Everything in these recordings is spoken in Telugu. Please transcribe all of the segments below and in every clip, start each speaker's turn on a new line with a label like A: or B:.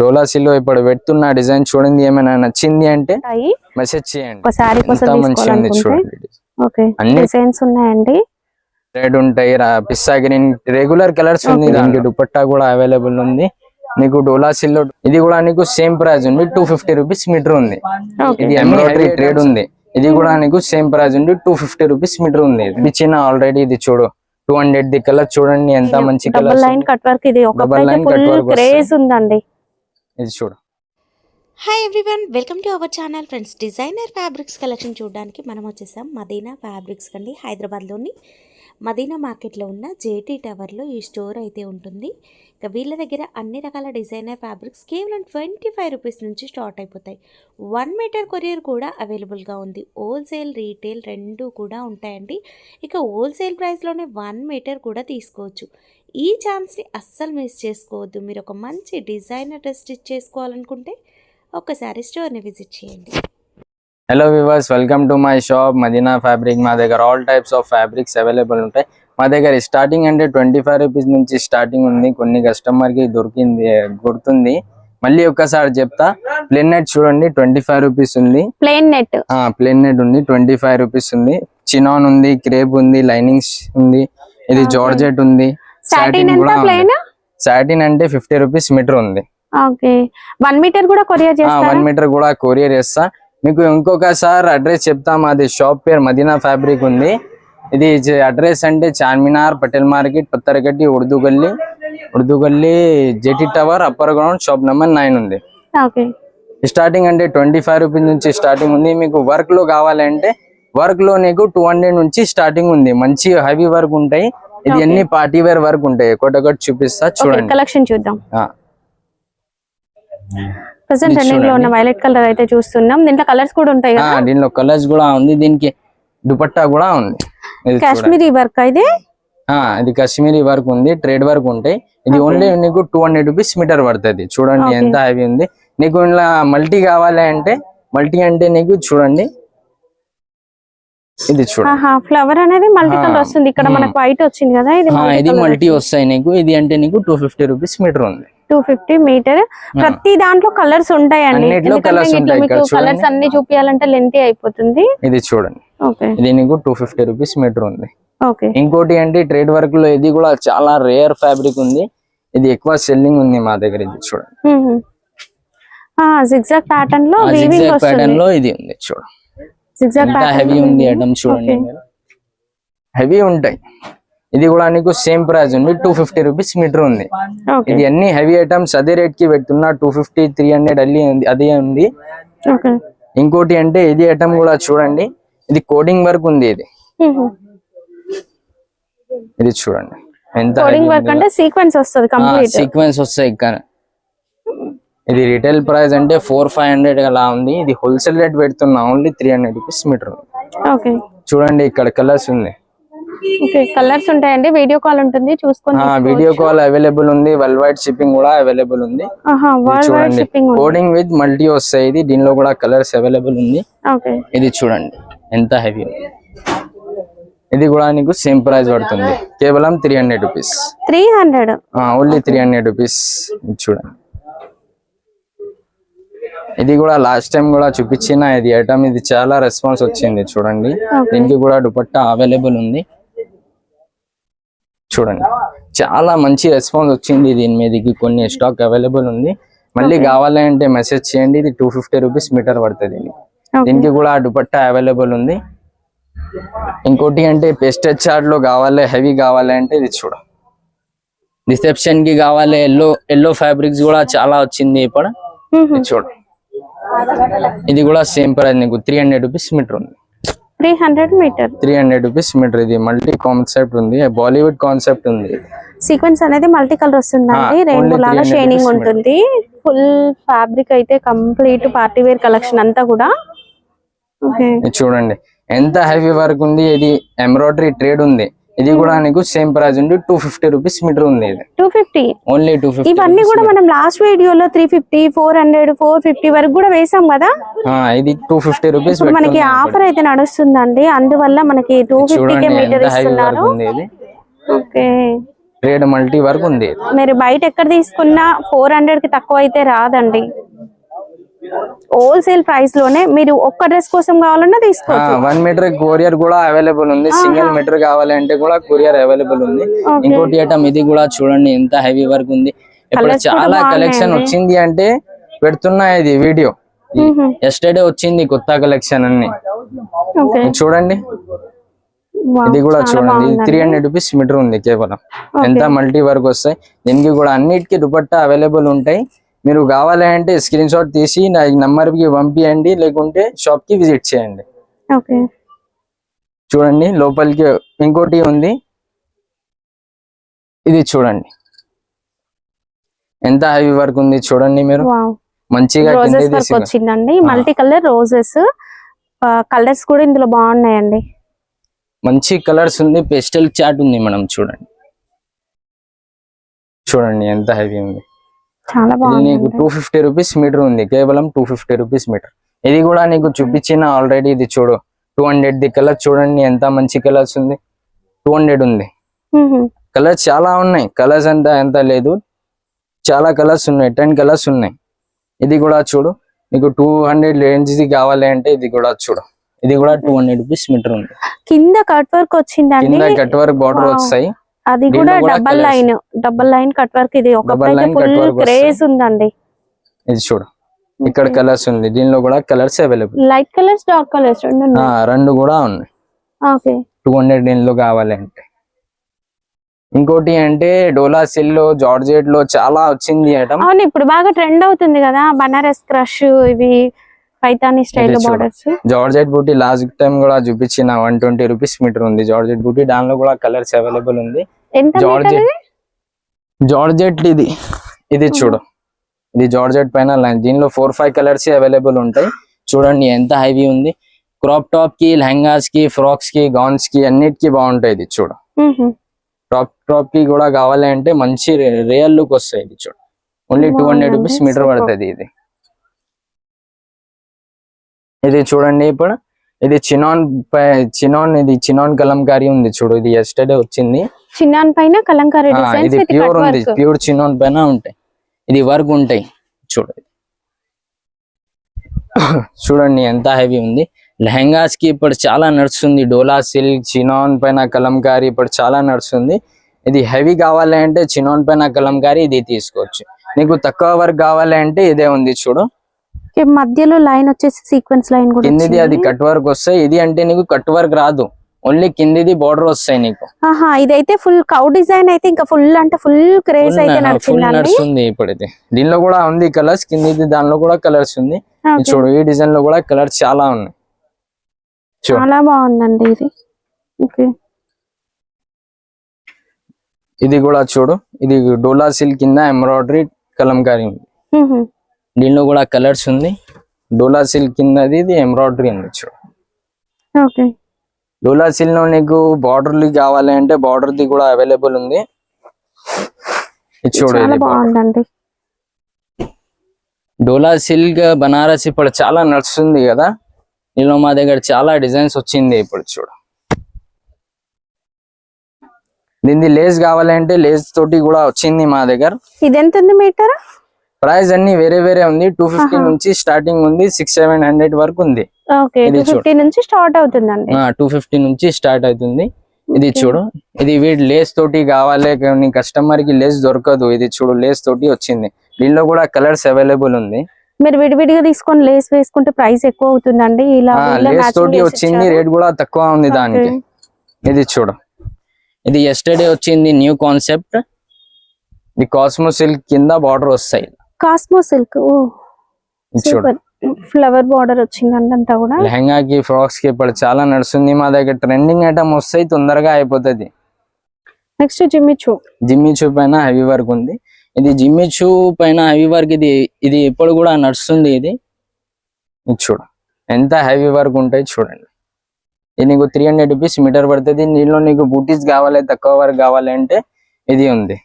A: డోలా సిల్లో ఇప్పుడు పెడుతున్న డిజైన్ చూడండి ఏమైనా నచ్చింది అంటే మెసేజ్ చేయండి.
B: ఒక శారీ కోసం
A: ఎంత మంచిగా ఉంది
B: తీసుకోవాలనుకుంటే.
A: చూడండి
B: ఓకే.
A: అన్ని
B: డిజైన్స్ ఉన్నాయండి.
A: రెడ్ ఉంటాయి పిస్తా గ్రీన్ రెగ్యులర్ కలర్స్ ఉంది. దానికి దుపట్టా కూడా అవైలబుల్ ఉంది. నీకు డోలా సిల్లో ఇది కూడా నీకు సేమ్ ప్రైస్ ఉంది. టూ ఫిఫ్టీ రూపీస్ మీటర్ ఉంది. ఇది ఎంబ్రాయిడరీ ట్రేడ్ ఉంది. ఇది కూడా నీకు సేమ్ ప్రైస్ ఉంది. టూ ఫిఫ్టీ రూపీస్ మీటర్ ఉంది. ఇది చిన్న ఆల్రెడీ ఇది చూడు. టూ హండ్రెడ్ ది కలర్ చూడండి ఎంత మంచి కలర్
B: లైన్ కట్ వర్క్ ఇది. ఒక. క్రేజ్ ఉందండి.
A: ఇది చూడు.
C: Hi everyone welcome to our channel friends designer fabrics collection చూడడానికి మనం వచ్చేసాం మదీనా ఫ్యాబ్రిక్స్ కండి హైదరాబాద్లోని మదీనా మార్కెట్లో ఉన్న జేటీ టవర్లో ఈ స్టోర్ అయితే ఉంటుంది. ఇక వీళ్ళ దగ్గర అన్ని రకాల డిజైనర్ ఫ్యాబ్రిక్స్ కేవలం ట్వంటీ ఫైవ్ రూపీస్ నుంచి స్టార్ట్ అయిపోతాయి. వన్ మీటర్ కొరియర్ కూడా అవైలబుల్గా ఉంది. హోల్సేల్ రీటైల్ రెండు కూడా ఉంటాయండి. ఇక హోల్సేల్ ప్రైస్లోనే వన్ మీటర్ కూడా తీసుకోవచ్చు. ఈ ఛాన్స్ని అస్సలు మిస్ చేసుకోవద్దు. మీరు ఒక మంచి డిజైనర్ డ్రెస్ స్టిచ్ చేసుకోవాలనుకుంటే ఒక్కసారి స్టోర్ని విజిట్ చేయండి.
A: Hello viewers welcome to my shop Madina fabric మా దగ్గర all types of fabrics available ఉంటాయి. మా దగ్గర స్టార్టింగ్ అంటే ట్వంటీ ఫైవ్ రూపీస్ నుంచి స్టార్టింగ్ ఉంది. కొన్ని కస్టమర్కి దొరికింది గుర్తుంది. మళ్ళీ ఒక్కసారి చెప్తా. ప్లేన్ నెట్ చూడండి ట్వంటీ ఫైవ్ రూపీస్ ఉంది
B: ప్లెయిన్ నెట్
A: ప్లేన్ నెట్ ఉంది ట్వంటీ ఫైవ్ రూపీస్ ఉంది. చినాన్ ఉంది క్రేప్ ఉంది లైనింగ్స్ ఉంది. ఇది జార్జెట్ ఉంది.
B: సాటిన్
A: కూడా సాటిన్ అంటే ఫిఫ్టీ రూపీస్ మీటర్ ఉంది.
B: ఓకే. వన్ మీటర్ కూడా కొరియర్ చేస్తారా?
A: వన్ మీటర్ కూడా కొరియర్ చేస్తా. మీకు ఇంకొకసారి అడ్రస్ చెప్తా. మాది షాప్ పేరు మదీనా ఫ్యాబ్రిక్ ఉంది. ఇది అడ్రస్ అంటే చార్మినార్ పటేల్ మార్కెట్ పత్తరగడ్డి ఉర్దూ గల్లీ ఉర్దూ గల్లీ JT tower upper ground shop number nine ఉంది. స్టార్టింగ్ అంటే ట్వంటీ ఫైవ్ రూపీస్ నుంచి స్టార్టింగ్ ఉంది. మీకు వర్క్లో కావాలంటే వర్క్లో నీకు టూ హండ్రెడ్ నుంచి స్టార్టింగ్ ఉంది. మంచి హెవీ వర్క్ ఉంటాయి. ఇది అన్ని పార్టీ వేర్ వర్క్ ఉంటాయి? ఒకటొకటి చూపిస్తా చూడండి.
B: కలెక్షన్ చూద్దాం. ప్రెసెంట్ ట్రెండింగ్లో ఉన్న. వైలెట్ కలర్ అయితే చూస్తున్నాం. దీంట్లో కలర్స్ కూడా ఉంటాయి కదా?
A: దీనిలో కలర్స్ కూడా ఉంది. దీనికి దుపట్టా కూడా ఉంది.
B: కాశ్మీరీ వర్క్
A: ఆ ఇది? కాశ్మీరీ వర్క్ ఉంది. ట్రేడ్ వర్క్ ఉంటాయి. ఇది ఓన్లీ నీకు టూ హండ్రెడ్ రూపీస్ మీటర్ పడుతుంది. చూడండి. ఎంత హెవీ ఉంది. నీకు ఇలా మల్టీ కావాలి అంటే మల్టీ అంటే నీకు చూడండి. ఇది చూడండి
B: ఫ్లవర్ అనేది మల్టీ కలర్ వస్తుంది. ఇక్కడ
A: మ్మ్.
B: మనకు వైట్ వచ్చింది కదా ఇది
A: ఇది మల్టీ వస్తాయి నీకు. ఇది అంటే నీకు టూ ఫిఫ్టీ రూపీస్ మీటర్ ఉంది.
B: టూ ఫిఫ్టీ మీటర్ ప్రతి దాంట్లో కలర్స్ ఉంటాయండి. కలర్స్. అన్ని చూపించాలంటే లెంతీ అయిపోతుంది.
A: ఇది చూడండి. ఇది నీకు టూ ఫిఫ్టీ రూపీస్ మీటర్ ఉంది.
B: ఓకే
A: ఇంకోటి అంటే ట్రేడ్ వర్క్లో ఇది కూడా చాలా రేర్ ఫ్యాబ్రిక్ ఉంది. ఇది ఎక్కువ సెల్లింగ్ ఉంది మా దగ్గర ఇది చూడండి.
B: జిగ్జాగ్ ప్యాటర్న్లో
A: ప్యాటర్న్లో ఇది ఉంది చూడండి ఎంత హెవీ ఉంది ఐటమ్ చూడండి హెవీ ఉంటాయి. ఇది కూడా నీకు సేమ్ ప్రైస్ ఉంది. టూ ఫిఫ్టీ రూపీస్ మీటర్ ఉంది. ఇది అన్ని హెవీ ఐటమ్స్ అదే రేట్కి పెడుతున్నా టూ ఫిఫ్టీ త్రీ హండ్రెడ్ అల్లి ఉంది అదే ఉంది. ఇంకోటి అంటే ఇది ఐటమ్ కూడా చూడండి. ఇది కోడింగ్ వర్క్ ఉంది ఇది. ఇది చూడండి. ఎంత
B: సీక్వెన్స్ వస్తుంది
A: సీక్వెన్స్ వస్తాయి ఇక్కడ. ఇది రిటైల్ ప్రైస్ అంటే ఫోర్ ఫైవ్ హండ్రెడ్ అలా ఉంది. ఇది హోల్సేల్ రేట్ పెడుతున్నా only three hundred rupees metre
B: okay.
A: చూడండి ఇక్కడ కలర్స్ ఉంది.
B: కలర్స్ ఉంటాయండి. వీడియో కాల్ ఉంటుంది చూసుకొని
A: వీడియో కాల్ అవైలబుల్ ఉంది. వరల్డ్ వైడ్ షిప్పింగ్ కూడా అవైలబుల్ ఉంది. చూడండి. కోడింగ్ విత్ మల్టీ వస్తాయి. ఇది దీనిలో కూడా కలర్స్ అవైలబుల్ ఉంది. ఇది చూడండి ఎంత హెవీ ఇది కూడా నీకు సేమ్ ప్రైస్ పడుతుంది. కేవలం three hundred rupees
B: three hundred
A: only three hundred rupees చూడండి. ఇది కూడా లాస్ట్ టైం కూడా చూపించిన ఇది ఐటమ్ ఇది చాలా రెస్పాన్స్ వచ్చింది చూడండి. దీనికి కూడా దుపట్టా అవైలబుల్ ఉంది. చూడండి. చాలా మంచి రెస్పాన్స్ వచ్చింది దీని మీదకి కొన్ని స్టాక్ అవైలబుల్ ఉంది. మళ్ళీ కావాలి అంటే మెసేజ్ చేయండి ఇది టూ ఫిఫ్టీ రూపీస్ మీటర్ పడుతుంది దీనికి. కూడా దుపట్టా అవైలబుల్ ఉంది. ఇంకోటి అంటే పెస్టెడ్ చార్ట్లో కావాలి హెవీ కావాలి అంటే ఇది చూడ. రిసెప్షన్కి కావాలి ఎల్లో ఎల్లో ఫ్యాబ్రిక్స్ కూడా చాలా వచ్చింది ఇప్పుడు ఇది చూడ. ఇది కూడా సేమ్ ప్రైస్ నీకు త్రీ హండ్రెడ్ రూపీస్ మీటర్ ఉంది.
B: Three hundred meter
A: three hundred rupees meter ఇది మల్టీ కాన్సెప్ట్ ఉంది. బాలీవుడ్ కాన్సెప్ట్ ఉంది.
B: సీక్వెన్స్ అనేది మల్టీ కలర్ వస్తుందండి. రెయిన్బో
A: only
B: లాగా
A: 300
B: షైనింగ్ ఉంటుంది. ఫుల్ ఫ్యాబ్రిక్ అయితే కంప్లీట్ పార్టీ వేర్ కలెక్షన్ అంతా కూడా.
A: చూడండి. ఎంత హెవీ వర్క్ ఉంది. ఇది ఎంబ్రాయిడరీ ట్రేడ్ ఉంది. ఇది కూడా నీకు సేమ్ ప్రైస్ ఉంది. టూ ఫిఫ్టీ రూపీస్ మీటర్ ఉంది
B: two fifty
A: only two fifty
B: ఇవన్నీ కూడా మనం లాస్ట్ వీడియోలో three fifty four hundred four fifty వరకు కూడా వేసాం కదా?
A: ఇది టూ ఫిఫ్టీ రూపీస్
B: మనకి ఆఫర్ అయితే నడుస్తుందండి. అందువల్ల మనకి టూ
A: చూడండి
B: మీటర్ ఇస్తున్నారు. ఓకే.
A: రేడ్ మల్టీ వర్క్ ఉంది
B: మీరు బయట ఎక్కడ తీసుకున్నా ఫోర్ హండ్రెడ్కి తక్కువ అయితే రాదండి. హోల్సేల్ ప్రైస్లోనే మీరు ఒక్క డ్రెస్ కోసం కావాలన్నా తీసుకోవచ్చు.
A: వన్ మీటర్ కొరియర్ కూడా అవైలబుల్ ఉంది. సింగిల్ మీటర్ కావాలంటే కూడా కొరియర్ అవైలబుల్ ఉంది. ఇంకోటి ఐటమ్ ఇది కూడా చూడండి ఎంత హెవీ వర్క్ ఉంది. ఇప్పుడు చాలా. కలెక్షన్ వచ్చింది అంటే పెడుతున్నా ఇది వీడియో. ఎస్టర్డే వచ్చింది కొత్త కలెక్షన్ అన్ని. చూడండి. ఇది కూడా చూడండి. త్రీ హండ్రెడ్ రూపీస్ మీటర్ ఉంది కేవలం. ఎంత మల్టీ వర్క్ వస్తాయి. దీనికి కూడా అన్నిటికీ దుపట్టా అవైలబుల్ ఉంటాయి. మీరు కావాలి అంటే స్క్రీన్ షాట్ తీసి నా నంబర్కి పంపియండి లేకుంటే షాప్కి విజిట్ చేయండి. చూడండి లోపలికి ఇంకోటి ఉంది. ఇది చూడండి. ఎంత హెవీ వర్క్ ఉంది చూడండి మీరు. మంచిగా
B: వచ్చిందండి. మల్టీ కలర్ రోజెస్ కలర్స్ కూడా ఇందులో బాగున్నాయండి.
A: మంచి కలర్స్ ఉంది. పెస్టల్ చాట్ ఉంది మేడం చూడండి. చూడండి ఎంత హెవీ ఉంది.
B: చాలా
A: నీకు టూ ఫిఫ్టీ రూపీస్ మీటర్ ఉంది కేవలం టూ ఫిఫ్టీ రూపీస్ మీటర్ ఇది కూడా నీకు చూపించిన ఆల్రెడీ ఇది చూడు. టూ హండ్రెడ్ ది కలర్ చూడండి ఎంత మంచి కలర్స్ ఉంది. టూ హండ్రెడ్ ఉంది. కలర్స్ చాలా ఉన్నాయి. కలర్స్ అంతా ఎంత లేదు. చాలా కలర్స్ ఉన్నాయి. టెన్ కలర్స్ ఉన్నాయి. ఇది కూడా చూడు. నీకు టూ హండ్రెడ్ రేంజ్ కావాలి అంటే ఇది కూడా చూడు. ఇది కూడా టూ హండ్రెడ్ రూపీస్ మీటర్ ఉంది.
B: కింద కట్ వర్క్ వచ్చిందండి.
A: కింద కట్ వర్క్ బార్డర్. వస్తాయి.
B: అది కూడా double. Line double line cut work ఇది. ఒకప్పుడు ఫుల్. క్రేజ్ ఉందండి.
A: ఇది చూడు. ఇక్కడ కలర్స్ ఉంది. దీనిలో కూడా colours available
B: light colours dark colours రెండు
A: రెండు కూడా ఉన్నాయి.
B: ఓకే
A: టూ హండ్రెడ్ దీనిలో కావాలంటే ఇంకోటి అంటే డోలా సిల్ జార్జెట్లో చాలా వచ్చింది ఐటమ్
B: అవును ఇప్పుడు బాగా ట్రెండ్ అవుతుంది కదా. బనారస్ క్రష్ ఇవి. పైతాని స్టైల్. బార్డర్స్
A: జార్జెట్ బూటీ లాస్ట్ టైం కూడా చూపించిన వన్ ట్వంటీ రూపీస్ మీటర్ ఉంది. జార్జెట్ బూటీ దానిలో కూడా కలర్స్ అవైలబుల్ ఉంది. జార్జెట్
B: ఇది?
A: జార్జెట్ ఇది. ఇది చూడు. ఇది జార్జెట్ పైన లైన్ దీనిలో ఫోర్ ఫైవ్ కలర్స్ అవైలబుల్ ఉంటాయి. చూడండి ఎంత హెవీ ఉంది. క్రాప్ టాప్కి లెహంగాస్కి ఫ్రాక్స్కి గౌన్స్కి అన్నిటికీ బాగుంటాయి ఇది చూడు.
B: మ్హూ.
A: టాప్కి కూడా కావాలి అంటే మంచి రియల్ లుక్ వస్తాయి ఇది చూడు. Only two hundred rupees meter. పడుతుంది ఇది. ఇది చూడండి ఇప్పుడు. ఇది చినాన్ పై- చినాన్ ఇది చినాన్ కలంకారీ ఉంది చూడు. ఇది ఎస్టర్డే వచ్చింది.
B: చిన్నాన్ పైన కలంకారీ
A: ఇది ప్యూర్ ఉంది. ప్యూర్ చినాన్ పైన ఉంటాయి. ఇది వర్క్ ఉంటాయి. చూడు. చూడండి ఎంత హెవీ ఉంది. లెహంగాస్కి ఇప్పుడు చాలా నడుస్తుంది. డోలా సిల్క్ చినాన్ పైన కలంకారీ ఇప్పుడు చాలా నడుస్తుంది. ఇది హెవీ కావాలి అంటే చినాన్ పైన కలంకారీ ఇది తీసుకోవచ్చు. నీకు తక్కువ వర్క్ కావాలి అంటే ఇదే ఉంది చూడు.
B: మధ్యలో లైన్ వచ్చేసి సీక్వెన్స్ లైన్ కూడా
A: కిందిది అది. కట్ వర్క్ వస్తాయి ఇది అంటే నీకు కట్ వర్క్ రాదు. ఓన్లీ కిందిది బార్డర్ వస్తాయి నీకు.
B: ఆహా ఇదైతే ఫుల్ కౌ డిజైన్ అయితే ఇంకా ఫుల్ అంటే ఫుల్ క్రేజ్ అయితే
A: నడుస్తుంది ఇప్పుడు ఇది దీనిలో కూడా ఉంది కలర్స్ కిందిది దానిలో కూడా కలర్స్ ఉంది. చూడు ఈ డిజైన్లో కూడా కలర్స్ చాలా ఉన్నాయి.
B: చాలా బాగుందండి ఇది. ఓకే.
A: ఇది కూడా చూడు ఇది డోలా సిల్క్ కింద ఎంబ్రాయిడరీ కలంకారీ ఉంది. దీనిలో కూడా కలర్స్ ఉంది. డోలా సిల్క్ కింద ఇది ఎంబ్రాయిడరీ ఉంది చూడు.
B: ఓకే.
A: డోలా సిల్క్లో నీకు బార్డర్లు కావాలి అంటే బార్డర్ ది కూడా అవైలబుల్ ఉంది. ఇది చూడు
B: చాలా
A: ఇది. border.
B: బాగుందండి.
A: డోలా సిల్క్ బనారస్ ఇప్పుడు చాలా నడుస్తుంది కదా. దీనిలో మా దగ్గర చాలా డిజైన్స్ వచ్చింది ఇప్పుడు చూడు. దీనిది లేస్ కావాలంటే లేస్ తోటి కూడా వచ్చింది మా దగ్గర.
B: ఇది ఎంత ఉంది మీటర్?
A: ప్రైస్ అన్ని వేరే వేరే ఉంది. Two fifty. నుంచి స్టార్టింగ్ ఉంది. సిక్స్ సెవెన్ హండ్రెడ్ వరకు ఉంది.
B: నుంచి స్టార్ట్ అవుతుందండి.
A: టూ ఫిఫ్టీ నుంచి స్టార్ట్ అవుతుంది. ఇది. చూడు. ఇది వీటి లేస్ తోటి కావాలి. కానీ కస్టమర్కి లేస్ దొరకదు. ఇది చూడు లేస్ తోటి వచ్చింది. దీనిలో కూడా కలర్స్ అవైలబుల్ ఉంది.
B: మీరు విడివిడిగా తీసుకొని లేస్ వేసుకుంటే ప్రైస్ ఎక్కువ అవుతుందండి. ఇలా
A: లేస్ తోటి వచ్చింది. రేట్ కూడా తక్కువ ఉంది దానికి. ఇది చూడు. ఇది ఎస్టర్డే వచ్చింది న్యూ కాన్సెప్ట్ ఇది కాస్మో సిల్క్ కింద బార్డర్ వస్తాయి.
B: కాస్మో సిల్క్ ఫ్లవర్ బార్డర్ వచ్చిందండి అంతా కూడా.
A: లెహంగాకి ఫ్రాక్స్కి ఇప్పుడు చాలా నడుస్తుంది మా దగ్గర. ట్రెండింగ్ ఐటమ్ వస్తాయి తొందరగా అయిపోతుంది.
B: నెక్స్ట్ జిమ్మిచూ
A: జిమ్మి చూ పైన హెవీ వర్క్ ఉంది. ఇది జిమ్మి చూ పైన హెవీ వర్క్ ఇది ఇది ఇప్పుడు కూడా నడుస్తుంది ఇది. ఇది చూడు. ఎంత హెవీ వర్క్ ఉంటాయి చూడండి. ఇది నీకు త్రీ హండ్రెడ్ రూపీస్ మీటర్ పడుతుంది. దీనిలో నీకు బూటీస్ కావాలి తక్కువ వర్క్ కావాలి అంటే ఇది ఉంది.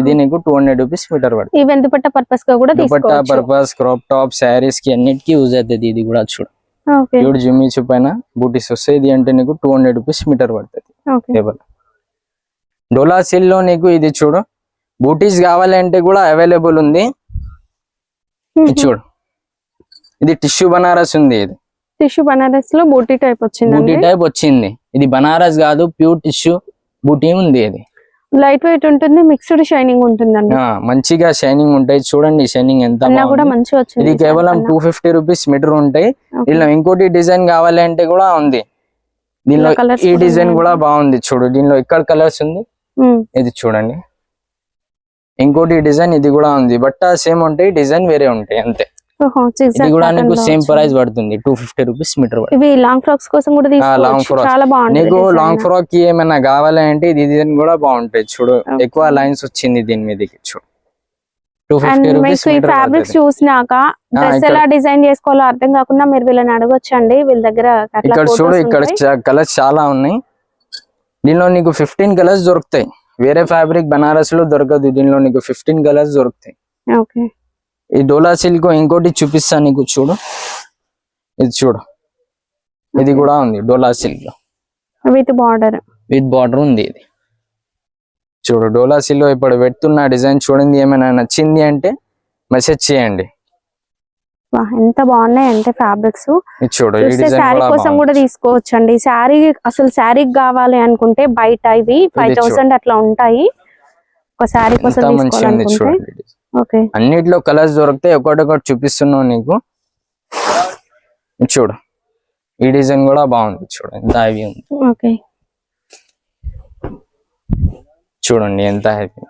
A: ఇది నీకు టూ హండ్రెడ్ రూపీస్ మీటర్ పడుతుంది.
B: ఈ వెందుపట్ట పర్పస్గా కూడా
A: దుపట్టా పర్పస్ క్రాప్ టాప్ శారీస్కి అన్నిటికీ యూజ్ అవుతుంది ఇది కూడా చూడు.
B: ఓకే.
A: ప్యూర్ జిమ్మి చూ పైన బూటీస్ వస్తాయి. ఇది అంటే నీకు టూ హండ్రెడ్ రూపీస్ మీటర్ పడుతుంది. డోలా సిల్లో నీకు ఇది చూడు. బూటీస్ కావాలంటే కూడా అవైలబుల్ ఉంది. చూడు. ఇది టిష్యూ బనారస్ ఉంది ఇది.
B: టిష్యూ బనారస్లో బూటీ టైప్
A: బూటీ
B: వచ్చిందండి
A: టైప్ వచ్చింది. ఇది బనారస్ కాదు ప్యూర్ టిష్యూ బూటీ ఉంది ఇది.
B: లైట్ వెయిట్ ఉంటుంది మిక్స్డ్ షైనింగ్ ఉంటుందండి.
A: మంచిగా షైనింగ్ ఉంటాయి. చూడండి షైనింగ్ ఎంత
B: కూడా. మంచిగా వచ్చింది
A: ఇది కేవలం. టూ ఫిఫ్టీ రూపీస్ మీటర్ ఉంటాయి. ఇలా ఇంకోటి డిజైన్ కావాలంటే కూడా ఉంది. దీనిలో ఈ డిజైన్. కూడా బాగుంది. చూడు దీనిలో ఇక్కడ కలర్స్ ఉంది. ఇది చూడండి. ఇంకోటి డిజైన్ ఇది కూడా ఉంది. బట్ సేమ్ ఉంటాయి డిజైన్ వేరే ఉంటాయి. అంతే. ఇది కూడా నీకు సేమ్. ప్రైస్ పడుతుంది. టూ ఫిఫ్టీ రూపీస్ మీటర్
B: ఇవి లాంగ్ ఫ్రాక్స్ కోసం కూడా
A: లాంగ్ ఫ్రాక్ నీకు. లాంగ్ ఫ్రాక్కి ఏమైనా కావాలంటే ఇది డిజైన్ కూడా బాగుంటాయి. చూడు. ఎక్కువ లైన్స్ వచ్చింది దీని మీదకి చూడు.
B: ఫ్యాబ్రిక్స్ చూసినాక డ్రెస్ ఎలా డిజైన్ చేసుకోవాలో అర్థం కాకుండా మీరు వీళ్ళని అడగొచ్చండి. వీళ్ళ దగ్గర
A: ఇక్కడ చూడు ఇక్కడ. కలర్స్ చాలా ఉన్నాయి. దీనిలో నీకు ఫిఫ్టీన్ కలర్స్ దొరుకుతాయి. వేరే ఫ్యాబ్రిక్ బనారస్లో దొరకదు. దీనిలో నీకు ఫిఫ్టీన్ కలర్స్ దొరుకుతాయి.
B: ఓకే
A: ఈ డోలా సిల్క్ ఇంకోటి చూపిస్తా నీకు చూడు. ఇది చూడు. ఇది కూడా ఉంది Dola silk.
B: With border.
A: With border ఉంది ఇది. చూడు డోలా సిల్క్ ఇప్పుడు పెడుతున్న డిజైన్ చూడండి ఏమైనా నచ్చింది అంటే మెసేజ్ చేయండి.
B: ఎంత బాగున్నాయి అంటే ఫ్యాబ్రిక్స్.
A: చూడు
B: శారీ కోసం కూడా
A: బాగుంది.
B: తీసుకోవచ్చండి. శారీ అసలు శారీ కావాలి అనుకుంటే బయట ఇవి ఫైవ్. థౌసండ్ అట్లా ఉంటాయి. ఒక శారీ కోసం తీసుకోవాలనుకుంటే.
A: అన్నిట్లో కలర్స్ దొరుకుతాయి ఒకటొకటి చూపిస్తున్నావు నీకు. చూడు. ఈ డిజైన్ కూడా బాగుంది చూడు. ఎంత హెవీ ఉంది.
B: ఓకే.
A: చూడండి ఎంత హెవీ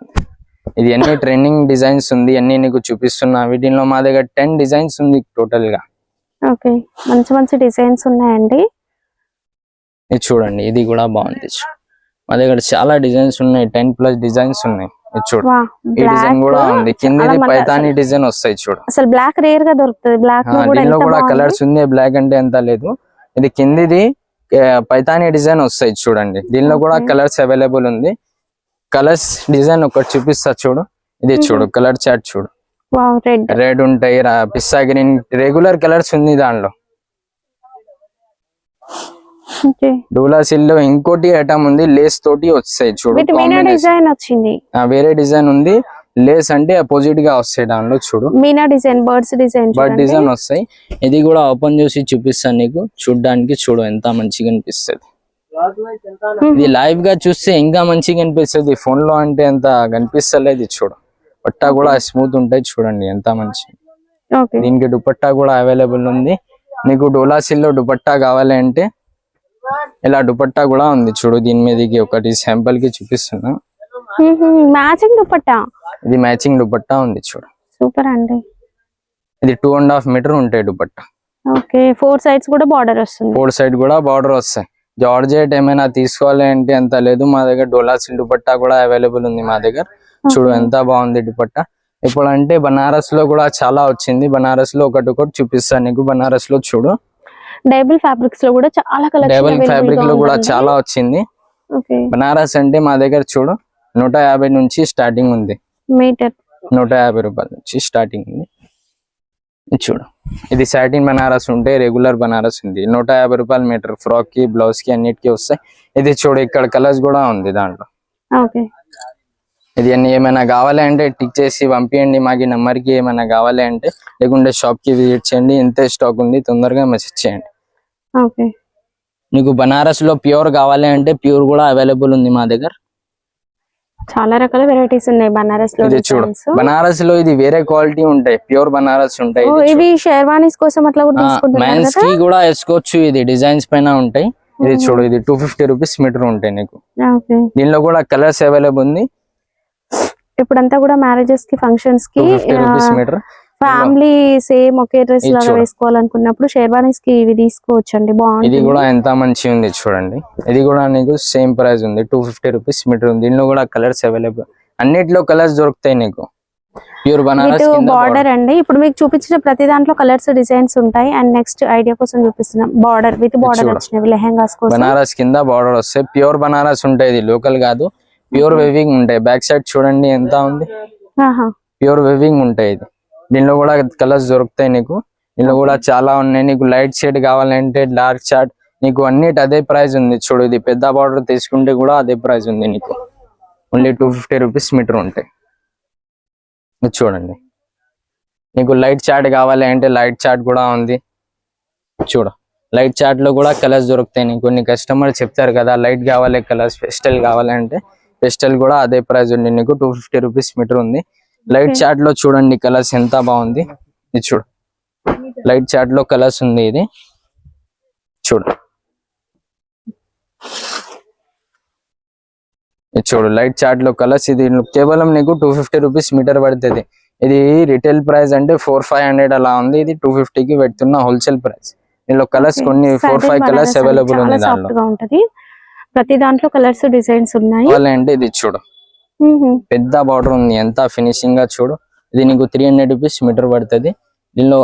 A: ఇది అన్ని ట్రెండింగ్ డిజైన్స్ ఉంది అన్ని నీకు చూపిస్తున్నా వీటిలో మా దగ్గర టెన్ డిజైన్స్ ఉంది టోటల్గా.
B: ఓకే. మంచి మంచి డిజైన్స్ ఉన్నాయండి.
A: ఇది చూడండి ఇది కూడా బాగుంది. మా దగ్గర చాలా డిజైన్స్ ఉన్నాయి టెన్ ప్లస్ డిజైన్స్ ఉన్నాయి. చూడు. ఈ డిజైన్ కూడా ఉంది.
B: మంది
A: పైతాని డిజైన్ వస్తాయి చూడు.
B: అసలు బ్లాక్ రేర్గా దొరుకుతుంది. బ్లాక్
A: దీనిలో కూడా. కలర్స్ ఉంది. బ్లాక్ అంటే ఎంత లేదు. ఇది కిందిది పైతాని డిజైన్ వస్తాయి చూడండి. దీనిలో కూడా. కలర్స్ అవైలబుల్ ఉంది. కలర్స్ డిజైన్ ఒకటి చూపిస్తా చూడు. ఇది చూడు కలర్ చార్ట్ చూడు.
B: రెడ్
A: ఉంటాయి. పిస్తా గ్రీన్. రెగ్యులర్ కలర్స్ ఉంది దానిలో. డూలా సిల్లో ఇంకోటి ఐటమ్ ఉంది లేస్ తోటి వస్తాయి చూడు.
B: డిజైన్ వచ్చింది.
A: వేరే డిజైన్ ఉంది లేస్ అంటే అపోజిట్గా వస్తాయి దానిలో చూడు.
B: Meena design birds design
A: but design వస్తాయి. ఇది కూడా ఓపెన్ చేసి చూపిస్తాను నీకు చూడడానికి చూడు ఎంత మంచిగా అనిపిస్తుంది. ఇది లైవ్గా చూస్తే ఇంకా మంచిగా అనిపిస్తుంది ఫోన్లో అంటే ఎంత కనిపిస్తలేదు చూడు. పట్టా కూడా స్మూత్ ఉంటాయి చూడండి ఎంత మంచి. దీనికి దుపట్టా కూడా అవైలబుల్ ఉంది. నీకు డోలా సిల్లో దుపట్టా కావాలి అంటే ఇలా దుపట్టా కూడా ఉంది చూడు దీని మీదకి ఒకటి శాంపుల్కి చూపిస్తున్నా.
B: మ్యాచింగ్ దుపట్టా?
A: ఇది మ్యాచింగ్ దుపట్టా ఉంది చూడు.
B: సూపర్ అండి.
A: ఇది టూ అండ్ హాఫ్ మీటర్ ఉంటాయి దుపట్టా.
B: ఓకే ఫోర్ సైడ్స్ కూడా బార్డర్ వస్తుంది.
A: ఫోర్ సైడ్ కూడా బార్డర్ వస్తాయి. జార్జెట్ ఏమైనా తీసుకోవాలి అంటే అంత లేదు మా దగ్గర డోలా దుపట్టా కూడా అవైలబుల్ ఉంది మా దగ్గర. చూడు. ఎంత బాగుంది దుపట్టా. ఇప్పుడు అంటే బనారస్లో కూడా చాలా వచ్చింది. బనారస్లో ఒకటి ఒకటి చూపిస్తాను నీకు. బనారస్లో చూడు.
B: డైబుల్ ఫ్యాబ్రిక్స్లో కూడా చాలా
A: డబుల్
B: కలెక్షన్
A: ఫ్యాబ్రిక్లో కూడా చాలా వచ్చింది. బనారస్ అంటే మా దగ్గర చూడు నూట యాభై నుంచి స్టార్టింగ్ ఉంది.
B: మీటర్.
A: నూట యాభై రూపాయల నుంచి స్టార్టింగ్ ఉంది. చూడు. ఇది సాటిన్ బనారస్ ఉంటే రెగ్యులర్ బనారస్ ఉంది. నూట యాభై రూపాయల మీటర్ ఫ్రాక్కి బ్లౌజ్కి అన్నిటికీ వస్తాయి. ఇది చూడు ఇక్కడ కలర్స్ కూడా ఉంది దాంట్లో. ఇది అన్ని ఏమైనా కావాలి అంటే టిక్ చేసి పంపించండి మాకు ఈ number కి ఏమైనా కావాలి అంటే లేకుంటే షాప్కి విజిట్ చేయండి. ఇంతే స్టాక్ ఉంది తొందరగా మెసేజ్ చేయండి. నీకు బనారస్లో ప్యూర్ కావాలి అంటే ప్యూర్ కూడా అవైలబుల్ ఉంది మా దగ్గర.
B: చాలా రకాల వెరైటీస్ ఉన్నాయి
A: బనారస్లో చూడు. బనారస్లో ఇది వేరే క్వాలిటీ ఉంటాయి. ప్యూర్ బనారస్ ఉంటాయి.
B: ఇవి షేర్వానీస్ కోసం అట్లా కూడా
A: మెన్స్కి కూడా వేసుకోవచ్చు ఇది. డిజైన్స్ పైన ఉంటాయి. ఇది చూడు ఇది టూ ఫిఫ్టీ రూపీస్ మీటర్ ఉంటాయి నీకు. దీనిలో కూడా కలర్స్ అవైలబుల్ ఉంది.
B: ఇప్పుడంతా కూడా
A: మ్యారేజెస్కి ఫంక్షన్స్కి మీటర్
B: ఫ్యామిలీ సేమ్ ఒకే డ్రెస్
A: ఇది
B: లాగా. వేసుకోవాలనుకున్నప్పుడు షేర్వానీస్కి ఇవి తీసుకోవచ్చండి.
A: ఇది
B: బాగుంటుంది
A: కూడా ఎంత మంచి ఉంది చూడండి. ఇది కూడా నీకు సేమ్ ప్రైస్ ఉంది. టూ ఫిఫ్టీ రూపీస్ మీటర్ ఉంది. దీనిలో కూడా కలర్స్ అవైలబుల్. అన్నిట్లో కలర్స్ దొరుకుతాయి నీకు. ప్యూర్ బనారస్
B: బార్డర్ అండి. ఇప్పుడు మీకు చూపించిన ప్రతి దాంట్లో కలర్స్ డిజైన్స్ ఉంటాయి. అండ్ నెక్స్ట్ ఐడియా కోసం చూపిస్తున్నాం. Border with border. వచ్చినవి లెహెంగాస్ కోసం.
A: బనారస్ కింద బార్డర్ వస్తాయి ప్యూర్ బనారస్ ఉంటాయి. ఇది లోకల్ కాదు. ప్యూర్ వెవింగ్ ఉంటాయి. బ్యాక్ సైడ్ చూడండి ఎంత ఉంది. ప్యూర్ వెవింగ్ ఉంటాయి ఇది. దీనిలో కూడా కలర్స్ దొరుకుతాయి నీకు. దీనిలో కూడా చాలా ఉన్నాయి. నీకు లైట్ షేడ్ కావాలంటే డార్క్ షార్ట్ నీకు అన్నిటి అదే ప్రైస్ ఉంది చూడు. ఇది పెద్ద బార్డర్ తీసుకుంటే కూడా అదే ప్రైస్ ఉంది నీకు. Only two fifty rupees meter ఉంటాయి. చూడండి. నీకు లైట్ చార్ట్ కావాలి అంటే లైట్ చార్ట్ కూడా ఉంది. చూడు. లైట్ చార్ట్లో కూడా కలర్స్ దొరుకుతాయి నీకు. కొన్ని కస్టమర్ చెప్తారు కదా లైట్ కావాలి కలర్స్ పెస్టల్ కావాలి అంటే పెస్టల్ కూడా అదే ప్రైస్ ఉంది నీకు. టూ ఫిఫ్టీ రూపీస్ మీటర్ ఉంది. లైట్. చార్ట్లో చూడండి కలర్స్ ఎంత బాగుంది. ఇది చూడు. లైట్ చార్ట్లో కలర్స్ ఉంది ఇది. చూడు. ఇది చూడు లైట్ చార్ట్లో కలర్స్ ఇది. కేవలం నీకు టూ ఫిఫ్టీ రూపీస్ మీటర్ పడుతుంది. ఇది రిటైల్ ప్రైస్ అంటే ఫోర్ ఫైవ్ హండ్రెడ్ అలా ఉంది. ఇది టూ కి పెడుతున్న హోల్సేల్ ప్రైస్ దీనిలో కలర్స్ కొన్ని ఫోర్ ఫైవ్ కలర్స్ అవైలబుల్ ఉంది దాంట్లో
B: ప్రతి దాంట్లో కలర్స్ డిజైన్స్ ఉన్నాయి.
A: ఇది చూడు. పెద్ద బార్డర్ ఉంది. ఎంత ఫినిషింగ్గా చూడు. ఇది నీకు త్రీ హండ్రెడ్ రూపీస్ మీటర్ పడుతుంది. దీనిలో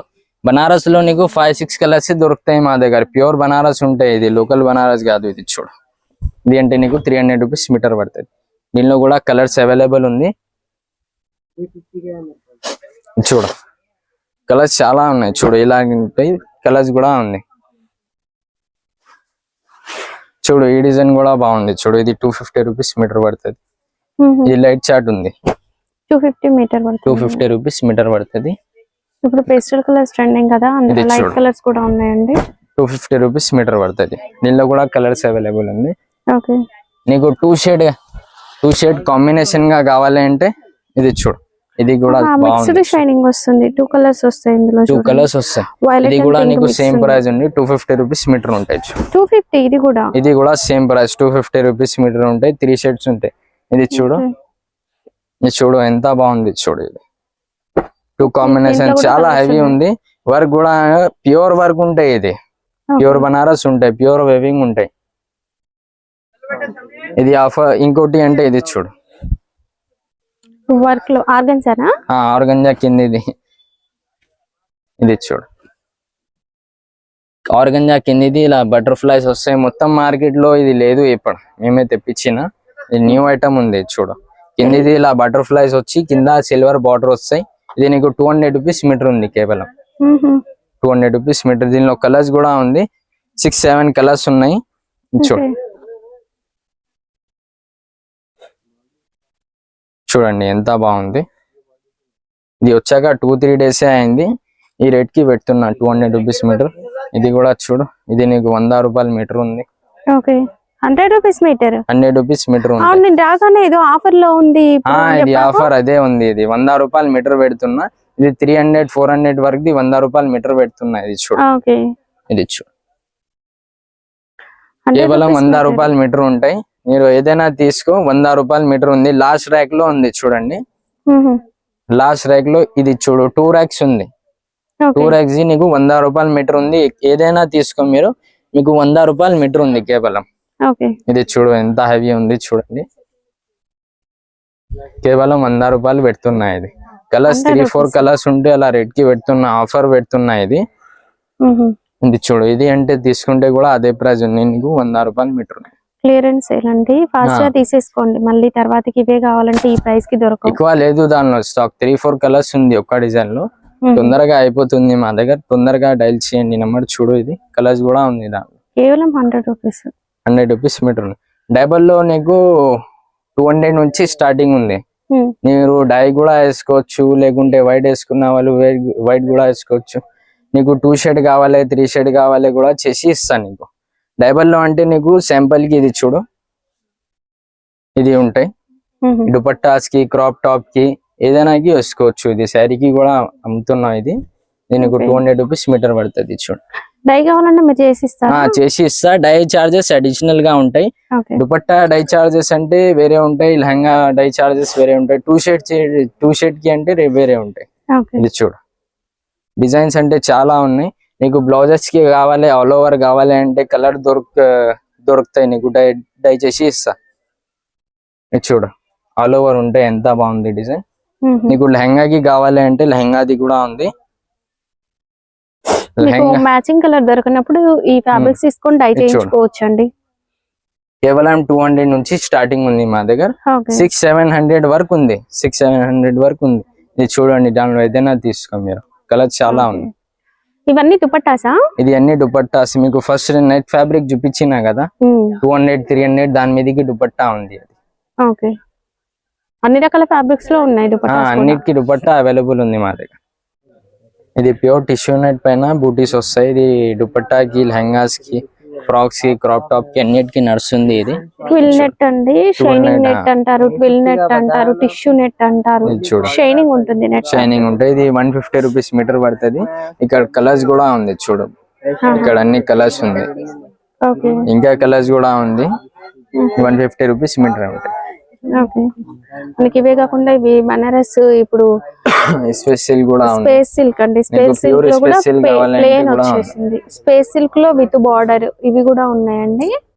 A: బనారస్లో నీకు ఫైవ్ సిక్స్ కలర్స్ దొరుకుతాయి మా దగ్గర. ప్యూర్ బనారస్ ఉంటాయి. ఇది లోకల్ బనారస్ కాదు ఇది చూడు. ఇది అంటే నీకు త్రీ హండ్రెడ్ రూపీస్ మీటర్ పడుతుంది. దీనిలో కూడా కలర్స్ అవైలబుల్ ఉంది. చూడు. కలర్స్ చాలా ఉన్నాయి. చూడు ఇలా ఉంటాయి కలర్స్ కూడా ఉంది చూడు ఈ డిజైన్ కూడా బాగుంది. చూడు ఇది టూ ఫిఫ్టీ రూపీస్ మీటర్ పడుతుంది. ఇది లైట్ చార్ట్ ఉంది.
B: Two fifty meter
A: two fifty rupees meter పడుతుంది.
B: ఇప్పుడు పేస్టల్ కలర్స్ ట్రెండింగ్ కదా అందులో లైట్. కలర్స్ కూడా ఉన్నాయండి.
A: టూ ఫిఫ్టీ రూపీస్ మీటర్ పడుతుంది. దీనిలో కూడా కలర్స్ అవైలబుల్ ఉంది.
B: ఓకే.
A: నీకు టూ షేడ్ టూ షేడ్ కాంబినేషన్గా కావాలి అంటే ఇది చూడు. ఇది కూడా
B: మిక్స్డ్ షైనింగ్ వస్తుంది. టూ కలర్స్ వస్తాయి ఇందులో
A: టూ కలర్స్ వస్తాయి. ఇది కూడా నీకు సేమ్ ప్రైస్ ఉంది. టూ ఫిఫ్టీ రూపీస్ మీటర్ ఉంటాయి.
B: టూ ఫిఫ్టీ ఇది కూడా.
A: ఇది కూడా same price two fifty rupees meter ఉంటాయి. త్రీ షేడ్స్ ఉంటాయి. ఇది చూడు. ఇది చూడు ఎంత బాగుంది చూడు ఇది. టూ కాంబినేషన్ చాలా హెవీ. ఉంది. వర్క్ కూడా ప్యూర్ వర్క్ ఉంటాయి ఇది. ప్యూర్ బనారస్ ఉంటాయి ప్యూర్ వేవింగ్ ఉంటాయి. ఇది ఆఫర్ ఇంకోటి అంటే ఇది చూడు.
B: వర్క్లో
A: ఆర్గంజా కింద ఇది. ఇది చూడు. ఆర్గంజా కిందిది ఇలా బటర్ఫ్లైస్ వస్తాయి. మొత్తం మార్కెట్లో ఇది లేదు ఇప్పుడు. మేమే తెప్పించిన. ఇది న్యూ ఐటమ్ ఉంది చూడు. కిందిది ఇలా బటర్ఫ్లైస్ వచ్చి కింద సిల్వర్ బార్డర్ వస్తాయి. ఇది నీకు టూ హండ్రెడ్ రూపీస్ మీటర్ ఉంది కేవలం. టూ హండ్రెడ్ రూపీస్ మీటర్ దీనిలో కలర్స్ కూడా ఉంది. సిక్స్ సెవెన్ కలర్స్ ఉన్నాయి. చూడు. చూడండి ఎంత బాగుంది. ఇది వచ్చాక టూ త్రీ డేస్ అయింది. ఈ రేట్కి పెడుతున్నా టూ హండ్రెడ్ రూపీస్ మీటర్ ఇది కూడా చూడు. ఇది నీకు వంద రూపాయల మీటర్ ఉంది.
B: Okay. Hundred rupees meter?
A: Hundred rupees meter
B: అవును రాగానే ఏదో ఆఫర్లో ఉంది
A: ఇది. ఆఫర్ అదే ఉంది ఇది. వంద రూపాయల మీటర్ పెడుతున్నా. ఇది త్రీ హండ్రెడ్ ఫోర్ హండ్రెడ్ వరకు వంద రూపాయల మీటర్ పెడుతున్నా ఇది చూడు. ఇది చూడు.
B: 100
A: కేవలం వంద. రూపాయల మీటర్ ఉంటాయి. మీరు ఏదైనా తీసుకో వంద రూపాయల మీటర్ ఉంది. లాస్ట్ ర్యాక్లో ఉంది చూడండి. లాస్ట్ ర్యాక్లో ఇది చూడు టూ ర్యాక్స్ ఉంది. టూ ర్యాక్స్ నీకు వంద రూపాయల మీటర్ ఉంది. ఏదైనా తీసుకో మీరు. మీకు వంద రూపాయల మీటర్ ఉంది కేవలం. ఇది చూడు ఎంత హెవీ ఉంది చూడండి. కేవలం వంద రూపాయలు పెడుతున్నా ఇది. Colours
B: 100
A: three four. కలర్స్ ఉంటే అలా రేట్కి పెడుతున్నా ఆఫర్ పెడుతున్నా ఇది. ఇది చూడు ఇది అంటే తీసుకుంటే కూడా అదే ప్రైస్ ఉంది. నీకు వంద రూపాయలు మీటర్
B: క్లియరెన్స్ అండి.
A: ఫాస్ట్గా.
B: తీసేసుకోండి. మళ్ళీ తర్వాతకి ఇవే కావాలంటే ఈ ప్రైస్కి దొరకవు.
A: ఎక్కువ లేదు దానిలో. స్టాక్ త్రీ ఫోర్ కలర్స్ ఉంది ఒక్క
B: డిజైన్లో.
A: తొందరగా అయిపోతుంది మా దగ్గర. తొందరగా డైల్ చేయండి. నెంబర్ చూడు ఇది. కలర్స్ కూడా ఉంది దాంట్లో
B: కేవలం hundred rupees
A: hundred rupees meter ఉంది. డైబల్లో నీకు టూ హండ్రెడ్ నుంచి స్టార్టింగ్ ఉంది. మీరు డై కూడా వేసుకోవచ్చు లేకుంటే వైట్ వేసుకున్న వాళ్ళు వైట్ కూడా వేసుకోవచ్చు. నీకు టూ షర్ట్ కావాలి త్రీ షర్ట్ కావాలి కూడా చేసి ఇస్తాను నీకు. డైబల్లో అంటే నీకు శాంపుల్కి ఇది చూడు. ఇది ఉంటాయి. దుపట్టాస్కి క్రాప్ టాప్కి ఏదైనా వేసుకోవచ్చు. ఇది శారీకి కూడా అమ్ముతున్నాం ఇది. దీనికి. టూ హండ్రెడ్ రూపీస్ మీటర్ పడుతుంది చూడు.
B: డై కావాలంటే మీరు చేసి
A: చేసి ఇస్తా డై చార్జెస్ అడిషనల్గా ఉంటాయి. దుపట్టా డై చార్జెస్ అంటే వేరే ఉంటాయి. లెహంగా డై చార్జెస్ వేరే ఉంటాయి. టూ షర్ట్ టూ షర్ట్కి అంటే వేరే ఉంటాయి. ఇది చూడు. డిజైన్స్ అంటే చాలా ఉన్నాయి. నీకు బ్లౌజెస్కి కావాలి ఆల్ ఓవర్ కావాలి అంటే కలర్ దొరుక దొరుకుతాయి నీకు. డై డై చేసి ఇస్తా. ఇది చూడు. ఆల్ ఓవర్ ఉంటాయి ఎంత బాగుంది డిజైన్. నీకు లెహంగాకి కావాలి అంటే లెహంగాది కూడా ఉంది.
B: మీకు మ్యాచింగ్ కలర్ దొరికినప్పుడు ఈ ఫ్యాబ్రిక్స్ తీసుకొని డై. చేయించుకోవచ్చు అండి
A: కేవలం టూ హండ్రెడ్ నుంచి స్టార్టింగ్ ఉంది మా దగ్గర. సిక్స్ సెవెన్ హండ్రెడ్ వరకు ఉంది. సిక్స్ సెవెన్ హండ్రెడ్ వరకు ఉంది. ఇది చూడండి దానిలో ఏదైనా తీసుకో మీరు. కలర్ చాలా ఉంది
B: ఇవన్నీ దుపట్టాసా?
A: ఇది అన్ని దుపట్టాస్. మీకు ఫస్ట్ నెట్ ఫ్యాబ్రిక్ చూపించినా కదా. టూ హండ్రెడ్ త్రీ హండ్రెడ్ దాని మీదకి దుపట్టా ఉంది అది.
B: ఓకే అన్ని రకాల ఫ్యాబ్రిక్స్లో ఉన్నాయి కూడా.
A: అన్నిటికీ దుపట్టా అవైలబుల్ ఉంది మా దగ్గర. ఇది ప్యూర్ టిష్యూ నెట్ పైన బూటీస్ వస్తాయి. ఇది దుపట్టాకి లెహంగాస్కి ఫ్రాక్స్కి క్రాప్ టాప్కి అన్నిటికీ నడుస్తుంది ఇది.
B: ట్విల్ నెట్ అండి. షైనింగ్ నెట్ అంటారు ట్విల్ నెట్ అంటారు టిష్యూ నెట్ అంటారు. షైనింగ్ ఉంటుంది నెట్.
A: షైనింగ్ ఉంటాయి ఇది వన్ ఫిఫ్టీ రూపీస్ మీటర్ పడుతుంది. ఇక్కడ కలర్స్ కూడా ఉంది చూడు. ఇక్కడ అన్ని కలర్స్ ఉంది.
B: ఓకే.
A: ఇంకా కలర్స్ కూడా ఉంది. వన్ ఫిఫ్టీ రూపీస్ మీటర్ ఉంటాయి
B: ఓకే. మనకి ఇవే కాకుండా ఇవి బనారస్ ఇప్పుడు
A: స్పెషల్ కూడా ఉంది.
B: స్పేస్ సిల్క్ అండి. స్పేస్ సిల్క్లో కూడా ప్లేన్
A: కూడా.
B: వచ్చేసింది. స్పేస్ సిల్క్లో విత్ బార్డర్ ఇవి కూడా ఉన్నాయండి.